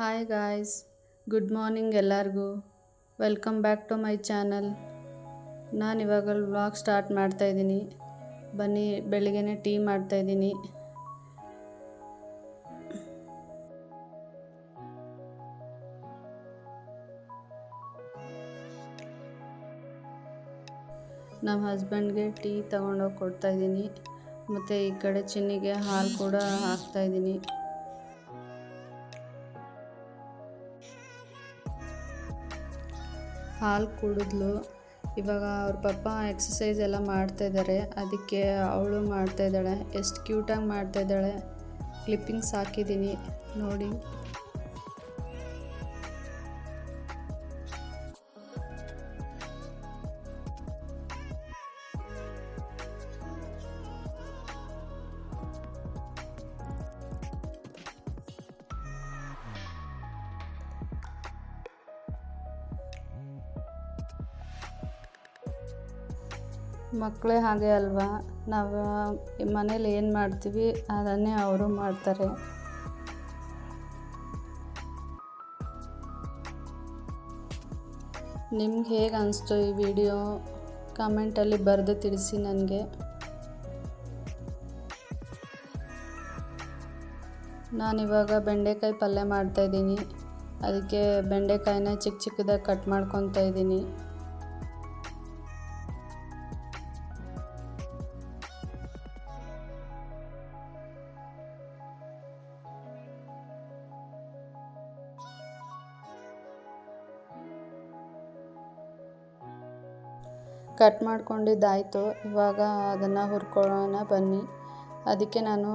Hi guys good morning ಎಲ್ಲರಿಗೂ. Welcome back to my channel ನಾನು ಇವಾಗ ವ್ಲಾಗ್ ಸ್ಟಾರ್ಟ್ ಮಾಡ್ತಾಯಿದ್ದೀನಿ ಬನ್ನಿ, ಬೆಳಿಗ್ಗೆನೇ ಟೀ ಮಾಡ್ತಾಯಿದ್ದೀನಿ ನಮ್ಮ ಹಸ್ಬೆಂಡ್ಗೆ ಟೀ ತೊಗೊಂಡೋಗಿ ಕೊಡ್ತಾಯಿದ್ದೀನಿ ಮತ್ತು ಈ ಕಡೆ ಚಿನ್ನಿಗೆ ಹಾಲು ಕೂಡ ಹಾಕ್ತಾಯಿದ್ದೀನಿ ಹಾಲು ಕುಡಿದ್ಲು. ಇವಾಗ ಅವ್ರ ಪಪ್ಪ ಎಕ್ಸಸೈಸ್ ಎಲ್ಲ ಮಾಡ್ತಾಯಿದ್ದಾರೆ ಅದಕ್ಕೆ ಅವಳು ಮಾಡ್ತಾಯಿದ್ದಾಳೆ ಎಷ್ಟು ಕ್ಯೂಟಾಗಿ ಮಾಡ್ತಾಯಿದ್ದಾಳೆ ಕ್ಲಿಪ್ಪಿಂಗ್ಸ್ ಹಾಕಿದ್ದೀನಿ. ನೋಡಿ. ಮಕ್ಕಳೇ ಹಾಗೆ ಅಲ್ವಾ? ನಾವು ಮನೇಲಿ ಏನು ಮಾಡ್ತೀವಿ? ಅದನ್ನೇ ಅವರು ಮಾಡ್ತಾರೆ. ನಿಮ್ಗೆ ಹೇಗೆ ಅನಿಸ್ತು ಈ ವಿಡಿಯೋ? ಕಾಮೆಂಟಲ್ಲಿ ಬರೆದು ತಿಳಿಸಿ ನನಗೆ. ನಾನಿವಾಗ ಬೆಂಡೆಕಾಯಿ ಪಲ್ಯ ಮಾಡ್ತಾಯಿದ್ದೀನಿ ಅದಕ್ಕೆ ಬೆಂಡೆಕಾಯಿನ ಚಿಕ್ಕ ಚಿಕ್ಕದಾಗಿ ಕಟ್ ಮಾಡ್ಕೊತಾ ಇದ್ದೀನಿ. ಕಟ್ ಮಾಡ್ಕೊಂಡಿದ್ದಾಯಿತು. ಇವಾಗ ಅದನ್ನು ಹುರ್ಕೊಳ್ಳೋಣ, ಬನ್ನಿ. ಅದಕ್ಕೆ ನಾನು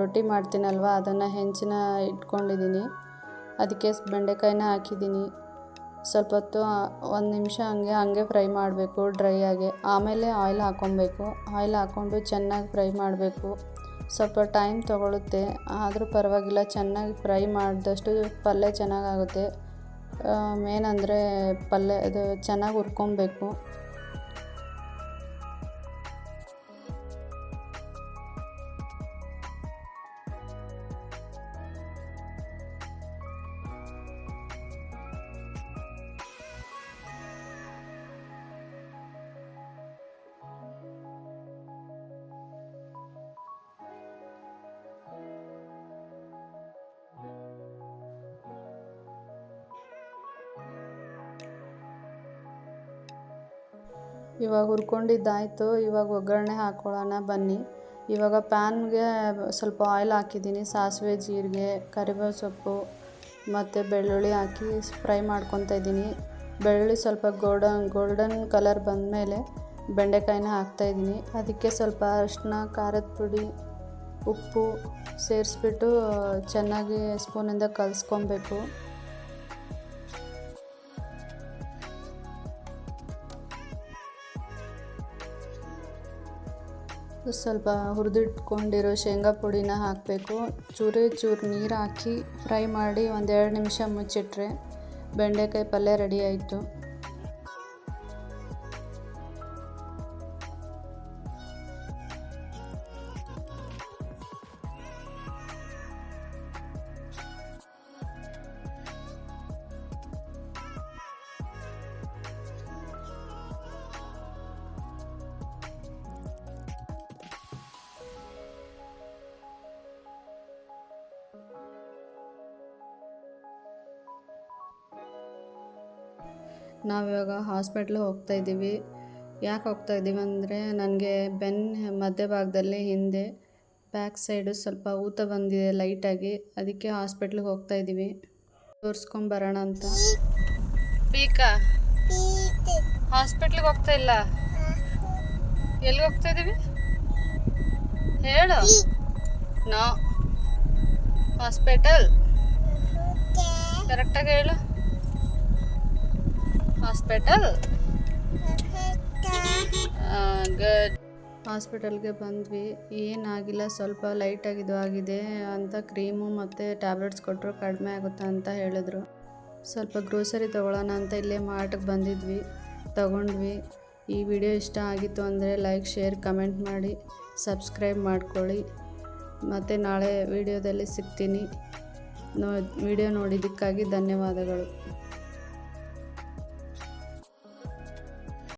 ರೊಟ್ಟಿ ಮಾಡ್ತೀನಲ್ವ? ಅದನ್ನು ಹೆಂಚಿನ ಇಟ್ಕೊಂಡಿದ್ದೀನಿ ಅದಕ್ಕೆ ಬೆಂಡೆಕಾಯಿನ ಹಾಕಿದ್ದೀನಿ ಸ್ವಲ್ಪ ಹೊತ್ತು ಒಂದು ನಿಮಿಷ ಹಂಗೆ ಹಂಗೆ ಫ್ರೈ ಮಾಡಬೇಕು, ಡ್ರೈ ಆಗಿ. ಆಮೇಲೆ ಆಯಿಲ್ ಹಾಕ್ಕೊಬೇಕು ಆಯಿಲ್ ಹಾಕ್ಕೊಂಡು ಚೆನ್ನಾಗಿ ಫ್ರೈ ಮಾಡಬೇಕು. ಸ್ವಲ್ಪ ಟೈಮ್ ತೊಗೊಳುತ್ತೆ. ಆದರೂ ಪರವಾಗಿಲ್ಲ, ಚೆನ್ನಾಗಿ ಫ್ರೈ ಮಾಡಿದಷ್ಟು ಪಲ್ಯ ಚೆನ್ನಾಗಾಗುತ್ತೆ. ಮೇನ್ ಅಂದರೆ ಪಲ್ಯ ಅದು ಚೆನ್ನಾಗಿ ಹುರ್ಕೊಬೇಕು. ಇವಾಗ ಹುರ್ಕೊಂಡಿದ್ದಾಯಿತು. ಇವಾಗ ಒಗ್ಗರಣೆ ಹಾಕ್ಕೊಳ್ಳೋಣ ಬನ್ನಿ. ಇವಾಗ ಪ್ಯಾನ್ಗೆ ಸ್ವಲ್ಪ ಆಯಿಲ್ ಹಾಕಿದ್ದೀನಿ. ಸಾಸಿವೆ, ಜೀರಿಗೆ, ಕರಿಬೇವು ಸೊಪ್ಪು ಮತ್ತು ಬೆಳ್ಳುಳ್ಳಿ ಹಾಕಿ ಫ್ರೈ ಮಾಡ್ಕೊತಾ ಇದ್ದೀನಿ. ಬೆಳ್ಳುಳ್ಳಿ ಸ್ವಲ್ಪ ಗೋಲ್ಡನ್ ಗೋಲ್ಡನ್ ಕಲರ್ ಬಂದಮೇಲೆ ಬೆಂಡೆಕಾಯಿನ ಹಾಕ್ತಾಯಿದ್ದೀನಿ ಅದಕ್ಕೆ ಸ್ವಲ್ಪ ಅರಿಶಿನ ಖಾರದ ಪುಡಿ, ಉಪ್ಪು ಸೇರಿಸ್ಬಿಟ್ಟು ಚೆನ್ನಾಗಿ ಸ್ಪೂನಿಂದ ಕಲಿಸ್ಕೊಬೇಕು. ಸ್ವಲ್ಪ ಹುರಿದಿಟ್ಕೊಂಡಿರೋ ಶೇಂಗಾ ಪುಡಿನ ಹಾಕಬೇಕು. ಚೂರಿ ಚೂರು ನೀರು ಹಾಕಿ ಫ್ರೈ ಮಾಡಿ ಒಂದೆರಡು ನಿಮಿಷ ಮುಚ್ಚಿಟ್ರೆ ಬೆಂಡೆಕಾಯಿ ಪಲ್ಯ ರೆಡಿ ಆಯಿತು. ನಾವಿವಾಗ ಹಾಸ್ಪಿಟ್ಲಿಗೆ ಹೋಗ್ತಾ ಇದ್ದೀವಿ. ಯಾಕೆ ಹೋಗ್ತಾ ಇದ್ದೀವಿ ಅಂದರೆ ನನಗೆ ಬೆನ್ನ ಮಧ್ಯಭಾಗದಲ್ಲಿ ಹಿಂದೆ ಬ್ಯಾಕ್ ಸೈಡು ಸ್ವಲ್ಪ ಊತ ಬಂದಿದೆ ಲೈಟಾಗಿ ಅದಕ್ಕೆ ಹಾಸ್ಪಿಟ್ಲಿಗೆ ಹೋಗ್ತಾ ಇದ್ದೀವಿ. ತೋರಿಸ್ಕೊಂಬರೋಣ ಅಂತ. ಪೀಕಾ? ಹಾಸ್ಪಿಟ್ಲಿಗೆ ಹೋಗ್ತಾ ಇಲ್ಲ? ಎಲ್ಲಿಗೆ ಹೋಗ್ತಾ ಇದ್ದೀವಿ? ಹೇಳು. ನಾ. ಹಾಸ್ಪಿಟಲ್. ಕರೆಕ್ಟಾಗಿ ಹೇಳು. ಹಾಸ್ಪಿಟಲ್? ಗುಡ್ ಹಾಸ್ಪಿಟಲ್ಗೆ ಬಂದ್ವಿ. ಏನಾಗಿಲ್ಲ ಸ್ವಲ್ಪ ಲೈಟಾಗಿ ಇದು ಆಗಿದೆ ಅಂತ ಕ್ರೀಮು ಮತ್ತು ಟ್ಯಾಬ್ಲೆಟ್ಸ್ ಕೊಟ್ಟರು ಕಡಿಮೆ ಆಗುತ್ತೆ ಅಂತ ಹೇಳಿದ್ರು. ಸ್ವಲ್ಪ ಗ್ರೋಸರಿ ತೊಗೊಳ್ಳೋಣ ಅಂತ ಇಲ್ಲೇ ಮಾರ್ಟಿಗೆ ಬಂದಿದ್ವಿ. ತಗೊಂಡ್ವಿ. ಈ ವಿಡಿಯೋ ಇಷ್ಟ ಆಗಿತ್ತು ಅಂದರೆ ಲೈಕ್ ಶೇರ್ ಕಮೆಂಟ್ ಮಾಡಿ. ಸಬ್ಸ್ಕ್ರೈಬ್ ಮಾಡ್ಕೊಳ್ಳಿ. ಮತ್ತು ನಾಳೆ ವಿಡಿಯೋದಲ್ಲಿ ಸಿಗ್ತೀನಿ. ನೋ ವಿಡಿಯೋ ನೋಡಿದ್ದಕ್ಕಾಗಿ ಧನ್ಯವಾದಗಳು.